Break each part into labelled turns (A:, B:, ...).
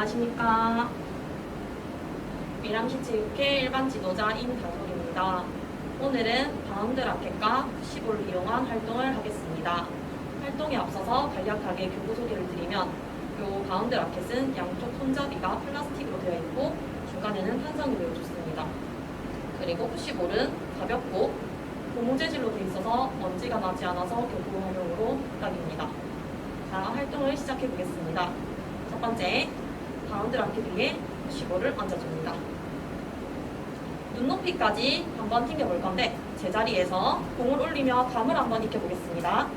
A: 안녕하십니까. 미랑시체육회 일반 지도자 임다솔입니다. 오늘은 바운드 라켓과 푸시볼을 이용한 활동을 하겠습니다. 활동에 앞서서 간략하게 교구 소개를 드리면 요 바운드 라켓은 양쪽 손잡이가 플라스틱으로 되어 있고 중간에는 탄성으로 좋습니다. 그리고 푸시볼은 가볍고 고무 재질로 되어 있어서 먼지가 나지 않아서 교구 활용으로 딱입니다. 자, 활동을 시작해 보겠습니다. 첫 번째, 바운드 라켓 위에 푸시볼을 얹어줍니다. 눈높이까지 한번 튕겨볼 건데 제자리에서 공을 올리며 감을 한번 익혀보겠습니다.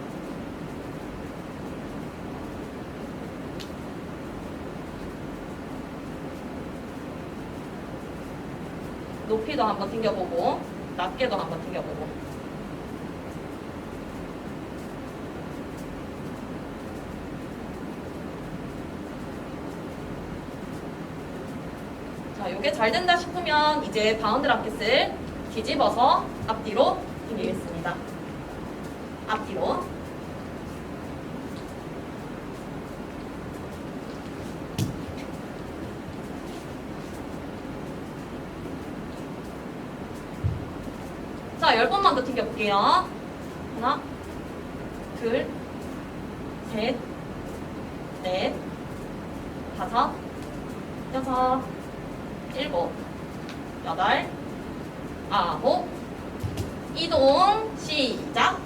A: 높이도 한번 튕겨보고 낮게도 한번 튕겨보고 자, 이게 잘 된다 싶으면 이제 바운드 라켓을 뒤집어서 앞뒤로 당기겠습니다. 앞뒤로. 자, 열 번만 더 튕겨볼게요. 하나, 둘, 셋, 넷, 다섯, 여섯, 일곱, 여덟, 아홉, 이동, 시작.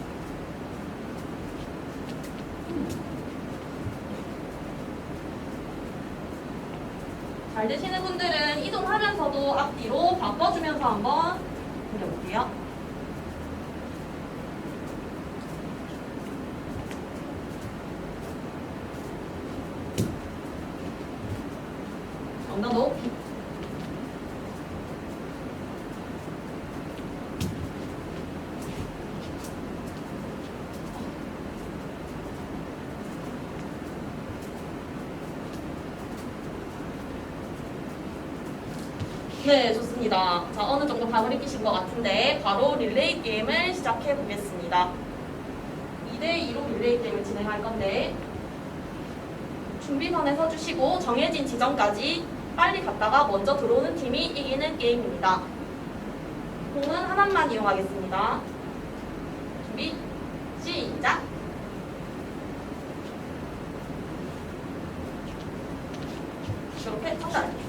A: 잘 되시는 분들은 이동하면서도 앞뒤로 바꿔주면서 한번 돌려볼게요. 엉덩이 높이. 네, 좋습니다. 자, 어느 정도 감을 익히신 것 같은데 바로 릴레이 게임을 시작해 보겠습니다. 2대2로 릴레이 게임을 진행할 건데 준비선에 서주시고 정해진 지점까지 빨리 갔다가 먼저 들어오는 팀이 이기는 게임입니다. 공은 하나만 이용하겠습니다. 준비, 시작! 이렇게 첫달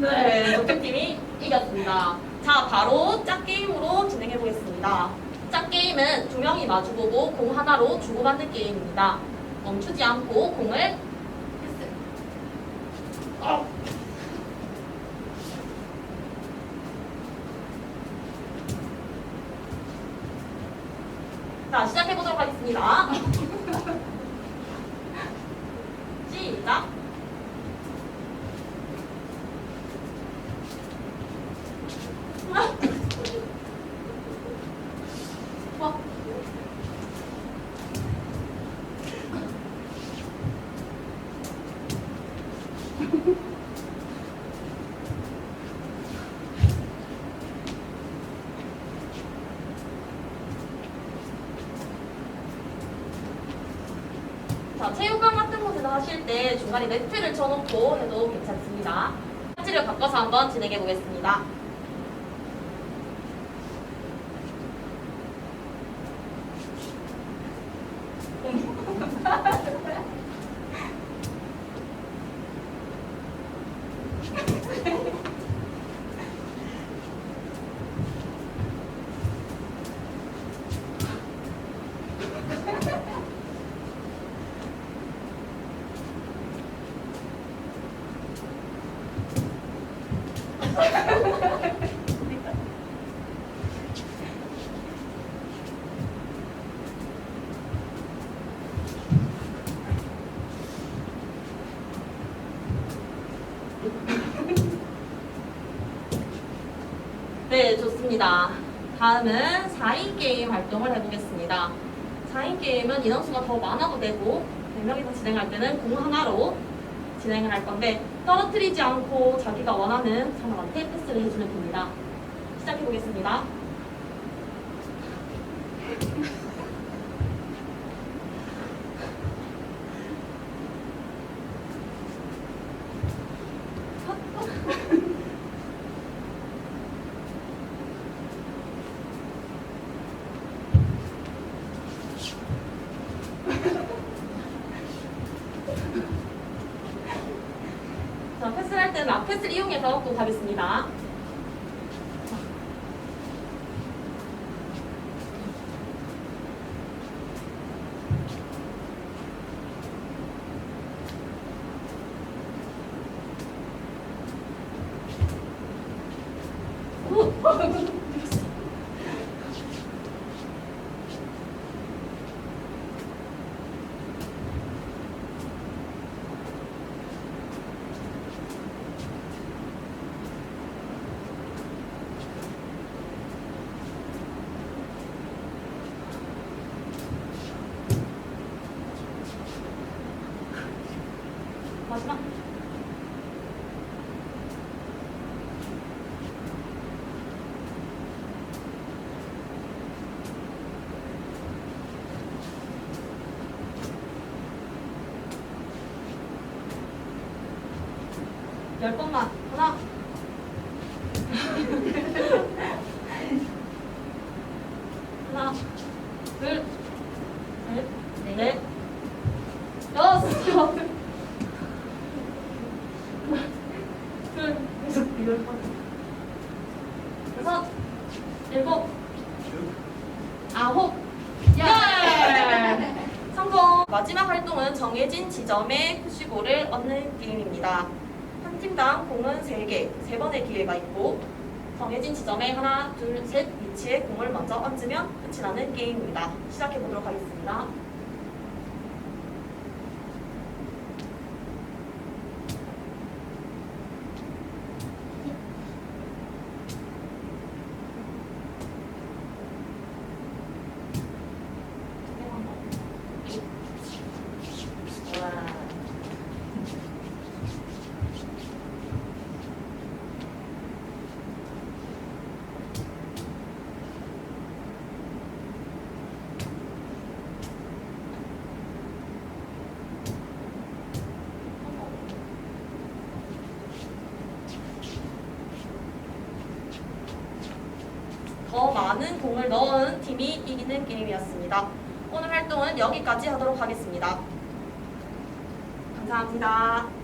A: 네, 적팀이 이겼습니다. 자, 바로 짝 게임으로 진행해 보겠습니다. 짝 게임은 두 명이 마주보고 공 하나로 주고받는 게임입니다. 멈추지 않고 공을 패스. 어. 자, 시작해 보도록 하겠습니다. 시작. 어. 자, 체육관 같은 곳에서 하실 때 중간에 네트를 쳐놓고 해도 괜찮습니다. 파츠를 바꿔서 한번 진행해 보겠습니다. 네, 좋습니다. 다음은 4인 게임 활동을 해보겠습니다. 4인 게임은 인원수가 더 많아도 되고 4명이서 진행할 때는 공 하나로 진행을 할 건데 떨어뜨리지 않고 자기가 원하는 상황한테 패스를 해주면 됩니다. 시작해보겠습니다. 자, 패스를 할 때는 앞패스를 이용해서 또 가겠습니다. 오! 마지막. 열 번만. 하나. 하나. 둘. 셋. 넷. 여섯. 둘, 계속 열 번. 여섯, 일곱, 아홉, 열! 성공! 마지막 활동은 정해진 지점에 푸시볼을 얻는 게임입니다. 한 팀당 공은 3개, 3번의 기회가 있고 정해진 지점에 하나, 둘, 셋 위치에 공을 먼저 얹으면 끝이 나는 게임입니다. 시작해 보도록 하겠습니다. 더 많은 공을 넣은 팀이 이기는 게임이었습니다. 오늘 활동은 여기까지 하도록 하겠습니다. 감사합니다.